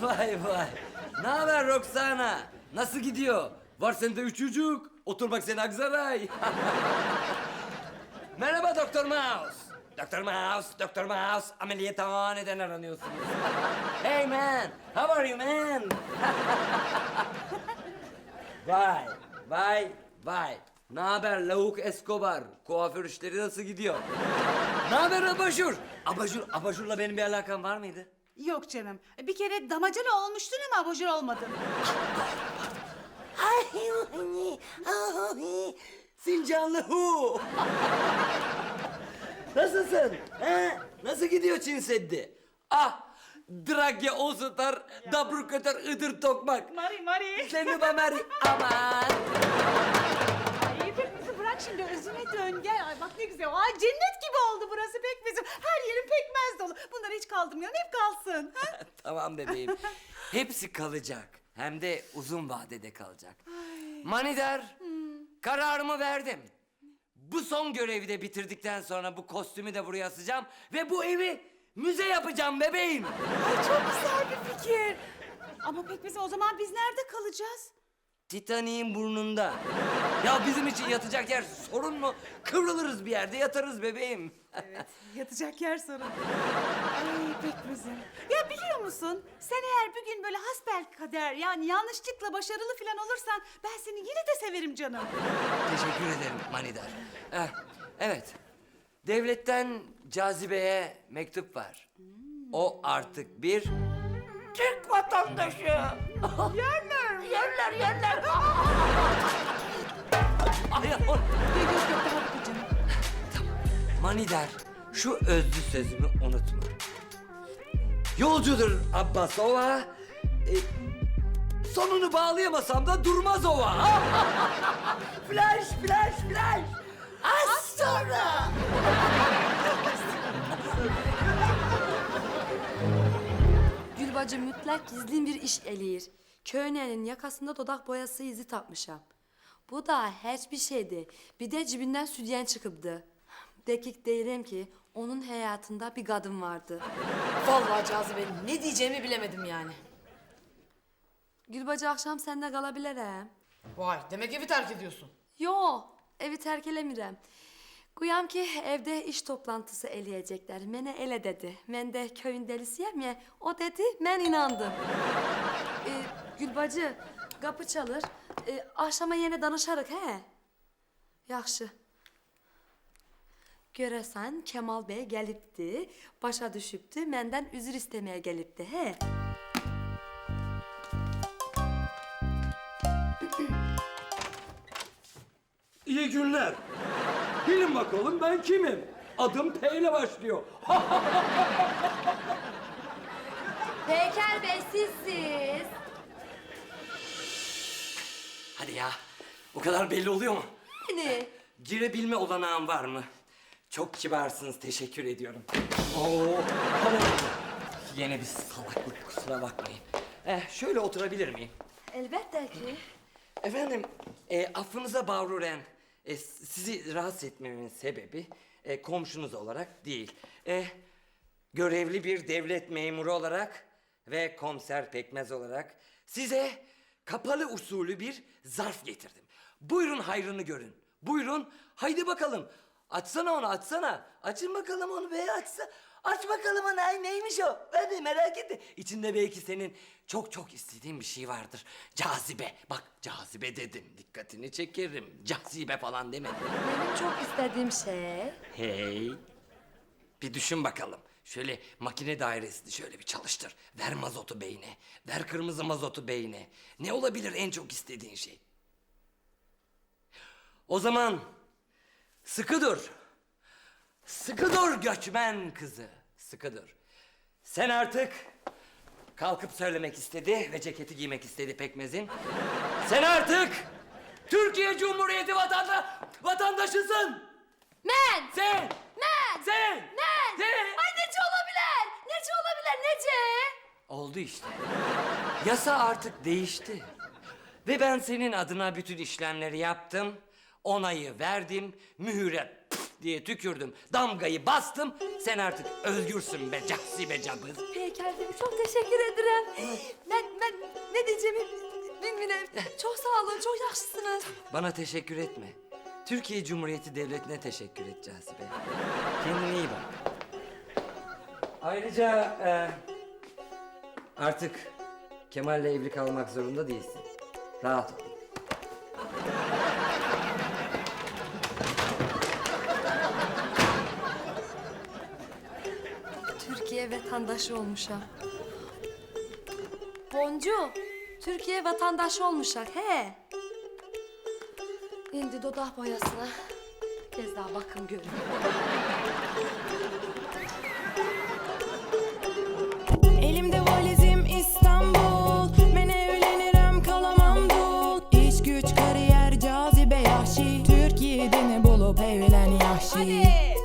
vay vay. Ne haber Roxana? Nasıl gidiyor? Var sende üç çocuk. Oturmak seni Aksaray. Merhaba Doktor Mouse. Doktor Mouse, Doktor Mouse. Ameliyathaneden aranıyorsunuz. hey man, how are you man? vay, vay, vay. Ne haber lavuk Escobar? Kuaför işleri nasıl gidiyor? ne haber abajur? Abajur, abajurla benim bir alakam var mıydı? Yok canım. Bir kere damacana olmuştun ama abajur olmadın. Ay, ay, ay, Sincanlı hu. Nasılsın? He? Nasıl gidiyor Çin Seddi? Ah, Dragya Osutar, Dabrukatar Idır Tokmak. Mari Mari. Seni Bamari, aman. Şimdi özüne dön gel. Ay bak ne güzel. Ay cennet gibi oldu burası pekmezim. Her yerin pekmez dolu. Bunları hiç kaldırmayalım hep kalsın. Ha? tamam bebeğim. Hepsi kalacak. Hem de uzun vadede kalacak. Manidar, kararımı verdim. Bu son görevi de bitirdikten sonra bu kostümü de buraya asacağım ve bu evi müze yapacağım bebeğim. Ay çok güzel bir fikir. Ama pekmezi o zaman biz nerede kalacağız? Titanik'in burnunda. Ya bizim için yatacak yer sorun mu? Kıvrılırız bir yerde yatarız bebeğim. Evet, yatacak yer sorun. Ay pekmezim. Ya biliyor musun? Sen eğer bir gün böyle hasbel kader yani yanlışlıkla başarılı falan olursan ben seni yine de severim canım. Teşekkür ederim manidar. Eh, evet. Devletten cazibeye mektup var. O artık bir Türk vatandaşı. Yerler. yerler yerler. Ay, o- Yok yok yok daha bir canım. Manidar, şu özlü sözümü unutma. Yolcudur Abbasova. E, sonunu bağlayamasam da durmaz ova. flash, flash. Gülbacı mutlak gizli bir iş eləyir. Köynənin yakasında dodak boyası izi tapmışam. Bu da hiçbir şeydi. Bir de cibinden sütyen çıkıbdı. Dekik deyirəm ki, onun hayatında bir kadın vardı. Vallahi cazibe ne diyeceğimi bilemedim yani. Gülbacı akşam sende kalabilirəm. Vay demek evi terk ediyorsun. Yo, evi terk eləmirəm. Quyam ki, evdə iş toplantısı eləyəcəklər. Mənə elə dedi. Mən də köyün dəlisiyəm ya. O dedi, mən inandım. Ee, Gülbacı, qapı çalır. Ee, axşama yenə danışarıq, hə? Yaxşı. Görəsən Kemal bəy gəlibdi, başa düşübdü, məndən üzr istəməyə gəlibdi, hə? İyi günler. Bilin bakalım ben kimim? Adım P ile başlıyor. Peyker Bey sizsiz. Hadi ya. O kadar belli oluyor mu? Ne? Girebilme olanağın var mı? Çok kibarsınız, teşekkür ediyorum. Oo, tamam. Yine bir salaklık, kusura bakmayın. Eh, şöyle oturabilir miyim? Elbette ki. Efendim, e, affınıza bağruren, e, sizi rahatsız etmemin sebebi e, komşunuz olarak değil. E, görevli bir devlet memuru olarak ve komiser pekmez olarak size kapalı usulü bir zarf getirdim. Buyurun hayrını görün. Buyurun, haydi bakalım. Açsana onu, açsana. Açın bakalım onu be, açsa. Aç bakalım onu, ay neymiş o? Ben de merak ettim. İçinde belki senin çok çok istediğin bir şey vardır. Cazibe. Bak cazibe dedim, dikkatini çekerim. Cazibe falan demedim. Benim çok istediğim şey... Hey. Bir düşün bakalım. Şöyle makine dairesini şöyle bir çalıştır. Ver mazotu beyne. Ver kırmızı mazotu beyne. Ne olabilir en çok istediğin şey? O zaman sıkı dur. Sıkı dur göçmen kızı. Sıkı dur. Sen artık kalkıp söylemek istedi ve ceketi giymek istedi pekmezin. Sen artık Türkiye Cumhuriyeti vatanda, vatandaşısın. Men! Sen! Men! Sen! Men! Sen! Ay nece olabilir? Nece olabilir? Nece? Oldu işte. Yasa artık değişti. Ve ben senin adına bütün işlemleri yaptım. Onayı verdim. Mühüre diye tükürdüm. Damgayı bastım. Sen artık özgürsün be cahsi cabız. Peki efendim çok teşekkür ederim. Ben, ben ne diyeceğimi bilmiyorum. Çok sağ olun, çok yaxşısınız. Bana teşekkür etme. Türkiye Cumhuriyeti Devleti'ne teşekkür et Cazibe. Kendine iyi bak. Ayrıca e, artık Kemal'le evli kalmak zorunda değilsin. Rahat ol. Türkiye vatandaşı olmuşa. Boncu, Türkiye vatandaşı olmuşak he. Şimdi dodah boyasına kez daha bakın görün. Elimde valizim İstanbul Ben evlenirim kalamam dul İş güç kariyer cazibe yahşi Türkiye'dini bulup evlen yahşi Hadi.